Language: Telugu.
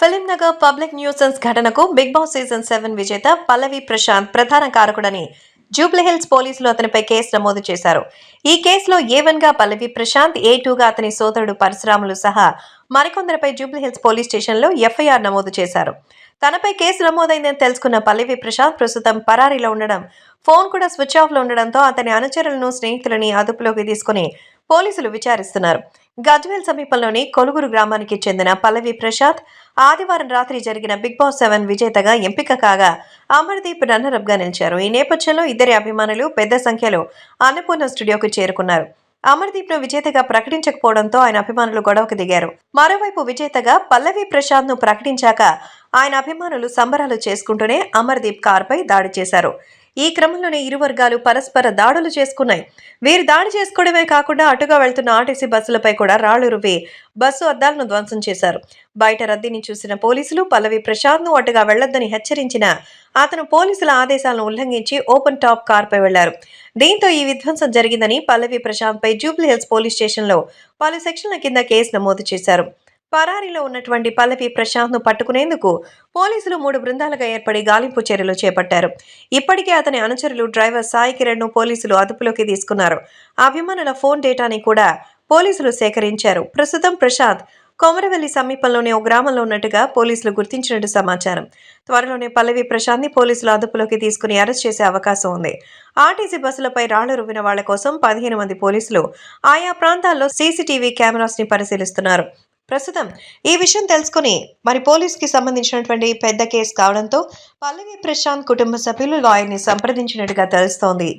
ఫిలిం నగర్ పబ్లిక్ న్యూసెన్స్ ఘటనకు బిగ్ బాస్ సీజన్ సెవెన్ విజేత పల్లవి ప్రశాంత్ ప్రధాన కారకుడని జూబ్లీహిల్స్ పోలీసులు అతనిపై కేసు నమోదు చేశారు. ఈ కేసులో ఏ వన్గా పల్లవి ప్రశాంత్ ఏ టూగా అతని సోదరుడు పరశురాములు సహా మరికొందరిపై జూబ్లీహిల్స్ పోలీస్ స్టేషన్లో ఎఫ్ఐఆర్ నమోదు చేశారు. తనపై కేసు నమోదైందని తెలుసుకున్న పల్లవి ప్రశాంత్ ప్రస్తుతం పరారీలో ఉండడం ఫోన్ కూడా స్విచ్ ఆఫ్లో ఉండడంతో అతని అనుచరులను స్నేహితులని అదుపులోకి తీసుకుని పోలీసులు విచారిస్తున్నారు. గజ్వేల్ సమీపంలోని కొలుగురు గ్రామానికి చెందిన పల్లవి ప్రసాద్ ఆదివారం రాత్రి జరిగిన బిగ్ బాస్ సెవెన్ విజేతగా ఎంపిక కాగా అమర్దీప్ రన్నరప్గా నిలిచారు. ఈ నేపథ్యంలో ఇద్దరి అభిమానులు పెద్ద సంఖ్యలో అన్నపూర్ణ స్టూడియోకు చేరుకున్నారు. అమర్దీప్ను విజేతగా ప్రకటించకపోవడంతో ఆయన అభిమానులు గొడవకు దిగారు. మరోవైపు విజేతగా పల్లవి ప్రసాద్ను ప్రకటించాక ఆయన అభిమానులు సంబరాలు చేసుకుంటూనే అమర్దీప్ కారుపై దాడి చేశారు. ఈ క్రమంలోనే ఇరు వర్గాలు పరస్పర దాడులు చేసుకున్నాయి. వీరు దాడి చేసుకోవడమే కాకుండా అటుగా వెళ్తున్న ఆర్టీసీ బస్సులపై కూడా రాళ్ళు రువ్వి బస్సు అద్దాలను ధ్వంసం చేశారు. బయట రద్దీని చూసిన పోలీసులు పల్లవి ప్రశాంత్ను అటుగా వెళ్ళొద్దని హెచ్చరించిన అతను పోలీసుల ఆదేశాలను ఉల్లంఘించి ఓపెన్ టాప్ కార్పై వెళ్ళారు. దీంతో ఈ విధ్వంసం జరిగిందని పల్లవి ప్రశాంత్ పై జూబ్లీ హిల్స్ పోలీస్ స్టేషన్లో పలు సెక్షన్ల కింద కేసు నమోదు చేశారు. పరారీలో ఉన్నటువంటి పల్లవి ప్రశాంత్ను పట్టుకునేందుకు పోలీసులు మూడు బృందాలుగా ఏర్పడి గాలింపు చర్యలు చేపట్టారు. ఇప్పటికే అతని అనుచరులు డ్రైవర్ సాయి కిరణ్ను పోలీసులు అదుపులోకి తీసుకున్నారు. అభిమానుల ఫోన్ డేటాని కూడా పోలీసులు సేకరించారు. ప్రస్తుతం ప్రశాంత్ కొమరవెల్లి సమీపంలోని ఓ గ్రామంలో ఉన్నట్టుగా పోలీసులు గుర్తించినట్టు సమాచారం. త్వరలోనే పల్లవి ప్రశాంత్ని పోలీసులు అదుపులోకి తీసుకుని అరెస్ట్ చేసే అవకాశం ఉంది. ఆర్టీసీ బస్సులపై రాళ్ళు రువ్విన వాళ్ళ కోసం పదిహేను మంది పోలీసులు ఆయా ప్రాంతాల్లో సీసీటీవీ కెమెరాస్ని పరిశీలిస్తున్నారు. ప్రస్తుతం ఈ విషయం తెలుసుకుని మరి పోలీస్కి సంబంధించినటువంటి పెద్ద కేసు కావడంతో పల్లవి ప్రశాంత్ కుటుంబ సభ్యులు లాయర్ని సంప్రదించినట్టుగా తెలుస్తోంది.